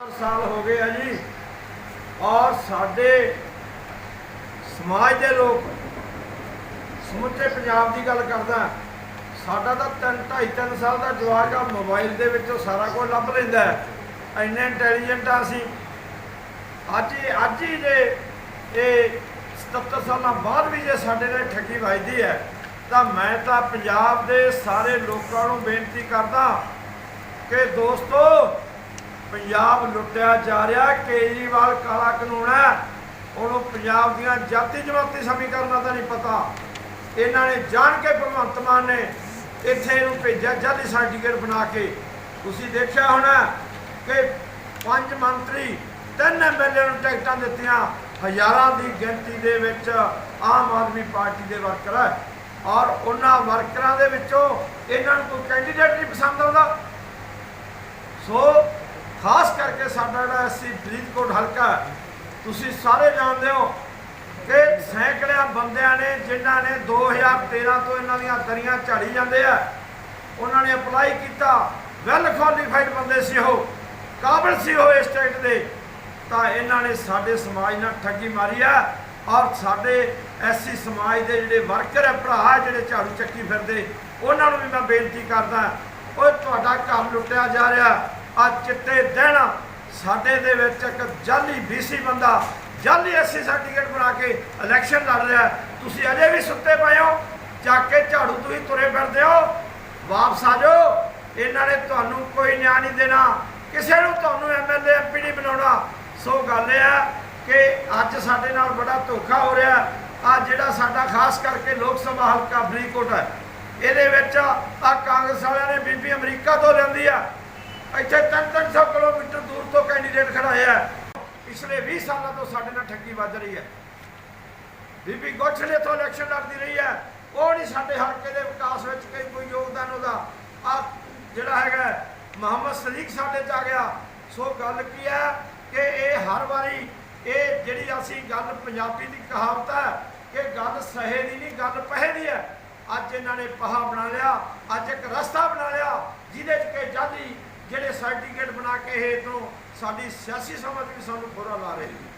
ਸਾਲ ਹੋ ਗਏ ਆ ਜੀ। ਔਰ ਸਾਡੇ ਸਮਾਜ ਦੇ ਲੋਕ ਸਮੁੱਚੇ ਪੰਜਾਬ ਦੀ ਗੱਲ ਕਰਦਾ, ਸਾਡਾ ਤਾਂ ਤਿੰਨ, ਢਾਈ, ਤਿੰਨ ਸਾਲ ਦਾ ਜਵਾਕ ਆ, ਮੋਬਾਈਲ ਦੇ ਵਿੱਚੋਂ ਸਾਰਾ ਕੁਝ ਲੱਭ ਲੈਂਦਾ ਇੰਨੇ ਇੰਟੈਲੀਜੈਂਟ ਆ ਅਸੀਂ। ਅੱਜ ਹੀ- ਅੱਜ ਹੀ ਜੇ ਇਹ 77 ਸਾਲਾਂ ਬਾਅਦ ਵੀ ਜੇ ਸਾਡੇ ਨਾਲ ਠੱਗੀ ਵੱਜਦੀ ਹੈ, ਤਾਂ ਮੈਂ ਤਾਂ ਪੰਜਾਬ ਦੇ ਸਾਰੇ ਲੋਕਾਂ ਨੂੰ ਬੇਨਤੀ ਕਰਦਾ ਕਿ ਦੋਸਤੋ ਪੰਜਾਬ ਲੁੱਟਿਆ ਜਾ ਰਿਹਾ, ਕੇਜਰੀਵਾਲ ਕਾਲਾ ਕਾਨੂੰਨ ਹੈ। ਉਹਨੂੰ ਪੰਜਾਬ ਦੀਆਂ ਜਾਤੀ ਜਮਾਤੀ ਸਮੀਕਰਨਾਂ ਦਾ ਨਹੀਂ ਪਤਾ। ਇਹਨਾਂ ਨੇ ਜਾਣ ਕੇ ਭਗਵੰਤ ਮਾਨ ਨੇ ਇੱਥੇ ਇਹਨੂੰ ਭੇਜਿਆ ਜਾਲੀ ਸਰਟੀਫਿਕੇਟ ਬਣਾ ਕੇ। ਤੁਸੀਂ ਦੇਖਿਆ ਹੋਣਾ ਕਿ ਪੰਜ ਮੰਤਰੀ, ਤਿੰਨ ਐਮਐਲਏ ਨੂੰ ਟਿਕਟਾਂ ਦਿੱਤੀਆਂ। ਹਜ਼ਾਰਾਂ ਦੀ ਗਿਣਤੀ ਦੇ ਵਿੱਚ ਆਮ ਆਦਮੀ ਪਾਰਟੀ ਦੇ ਵਰਕਰ ਹੈ। ਔਰ ਉਹਨਾਂ ਵਰਕਰਾਂ ਦੇ ਵਿੱਚੋਂ ਇਹਨਾਂ ਨੂੰ ਕੋਈ ਕੈਂਡੀਡੇਟ ਨਹੀਂ ਪਸੰਦ ਆਉਂਦਾ ਸੋ ਖਾਸ ਕਰਕੇ ਸਾਡਾ ਜਿਹੜਾ ਐਸਸੀ ਫਰੀਦਕੋਟ ਹਲਕਾ ਤੁਸੀਂ ਸਾਰੇ ਜਾਣਦੇ ਹੋ ਕਿ ਸੈਂਕੜਿਆਂ ਬੰਦਿਆਂ ਨੇ, ਜਿਨ੍ਹਾਂ ਨੇ 2013 ਤੋਂ ਇਹਨਾਂ ਦੀਆਂ ਦਰੀਆਂ ਝਾੜੀ ਜਾਂਦੇ ਆ, ਉਹਨਾਂ ਨੇ ਅਪਲਾਈ ਕੀਤਾ। ਵੈਲ ਕੁਆਲੀਫਾਈਡ ਬੰਦੇ ਸੀ ਉਹ, ਕਾਬਲ ਸੀ ਉਹ ਇਸ ਸਟੇਟ ਦੇ। ਤਾਂ ਇਹਨਾਂ ਨੇ ਸਾਡੇ ਸਮਾਜ ਨਾਲ ਠੱਗੀ ਮਾਰੀ ਆ, ਔਰ ਸਾਡੇ ਐਸੀ ਸਮਾਜ ਦੇ ਜਿਹੜੇ ਵਰਕਰ ਹੈ ਭਰਾ ਜਿਹੜੇ ਝਾੜੂ ਚੱਕੀ ਫਿਰਦੇ, ਉਹਨਾਂ ਨੂੰ ਵੀ ਮੈਂ ਬੇਨਤੀ ਕਰਦਾ, ਓਏ ਤੁਹਾਡਾ ਘਰ ਲੁੱਟਿਆ ਜਾ ਰਿਹਾ, ਆ ਚਿੱਟੇ ਦਿਨ ਸਾਡੇ ਦੇ ਵਿੱਚ ਇੱਕ ਜਾਲੀ ਬੀਸੀ ਬੰਦਾ, ਜਾਲੀ ਐਸਸੀ ਸਰਟੀਫਿਕੇਟ ਬਣਾ ਕੇ ਇਲੈਕਸ਼ਨ ਲੜ ਰਿਹਾ ਤੁਸੀਂ ਅਜੇ ਵੀ ਸੁੱਤੇ ਪਏ ਹੋ, ਚੱਕ ਕੇ ਝਾੜੂ ਤੁਸੀਂ ਤੁਰੇ ਫਿਰਦੇ ਹੋ। ਵਾਪਸ ਆ ਜਾਓ। ਇਹਨਾਂ ਨੇ ਤੁਹਾਨੂੰ ਕੋਈ ਨਿਆਂ ਨਹੀਂ ਦੇਣਾ। ਕਿਸੇ ਨੂੰ ਤੁਹਾਨੂੰ ਐਮਐਲਏ ਐਮਪੀ ਨਹੀਂ ਬਣਾਉਣਾ। ਸੋ ਗੱਲ ਇਹ ਆ ਕਿ ਅੱਜ ਸਾਡੇ ਨਾਲ ਬੜਾ ਧੋਖਾ ਹੋ ਰਿਹਾ ਆ ਜਿਹੜਾ ਸਾਡਾ ਖਾਸ ਕਰਕੇ ਲੋਕ ਸਭਾ ਹਲਕਾ ਫਰੀਦਕੋਟ ਹੈ। ਇਹਦੇ ਵਿੱਚ ਆ ਕਾਂਗਰਸ ਵਾਲਿਆਂ ਨੇ ਬੀਬੀ ਅਮਰੀਕਾ ਤੋਂ ਲਿਆਂਦੀ ਆ ਇੱਥੇ 3-300 ਕਿਲੋਮੀਟਰ ਦੂਰ ਤੋਂ ਕੈਂਡੀਡੇਟ ਖੜਾਇਆ ਹੈ। ਪਿਛਲੇ 20 ਸਾਲਾਂ ਤੋਂ ਸਾਡੇ ਨਾਲ ਠੱਗੀ ਵੱਧ ਰਹੀ ਹੈ। ਬੀਬੀ ਗੋਛਲੇ ਤੋਂ ਇਲੈਕਸ਼ਨ ਲੜਦੀ ਰਹੀ ਹੈ। ਉਹ ਨਹੀਂ ਸਾਡੇ ਹਲਕੇ ਦੇ ਵਿਕਾਸ ਵਿੱਚ ਕੋਈ ਕੋਈ ਯੋਗਦਾਨ ਉਹਦਾ। ਆ ਜਿਹੜਾ ਹੈਗਾ ਮੁਹੰਮਦ ਸਦੀਕ ਸਾਡੇ ਚ ਆ ਗਿਆ। ਸੋ ਗੱਲ ਕੀ ਹੈ ਕਿ ਇਹ ਹਰ ਵਾਰੀ ਇਹ ਜਿਹੜੀ ਅਸੀਂ ਗੱਲ ਪੰਜਾਬੀ ਦੀ ਕਹਾਵਤ ਹੈ ਕਿ ਗੱਲ ਸਹੇ ਦੀ ਨਹੀਂ, ਗੱਲ ਪਹੇ ਦੀ ਹੈ। ਅੱਜ ਇਹਨਾਂ ਨੇ ਪਹਾ ਬਣਾ ਲਿਆ, ਅੱਜ ਇੱਕ ਰਸਤਾ ਬਣਾ ਲਿਆ, ਜਿਹਦੇ ਚ ਕਿ ਜਾਲੀ ਜਿਹੜੇ ਸਰਟੀਫਿਕੇਟ ਬਣਾ ਕੇ ਇਹ ਤੋਂ ਸਾਡੀ ਸਿਆਸੀ ਸਮਝ ਵੀ ਸਾਨੂੰ ਖੋਰਾ ਲਾ ਰਹੇ ਨੇ।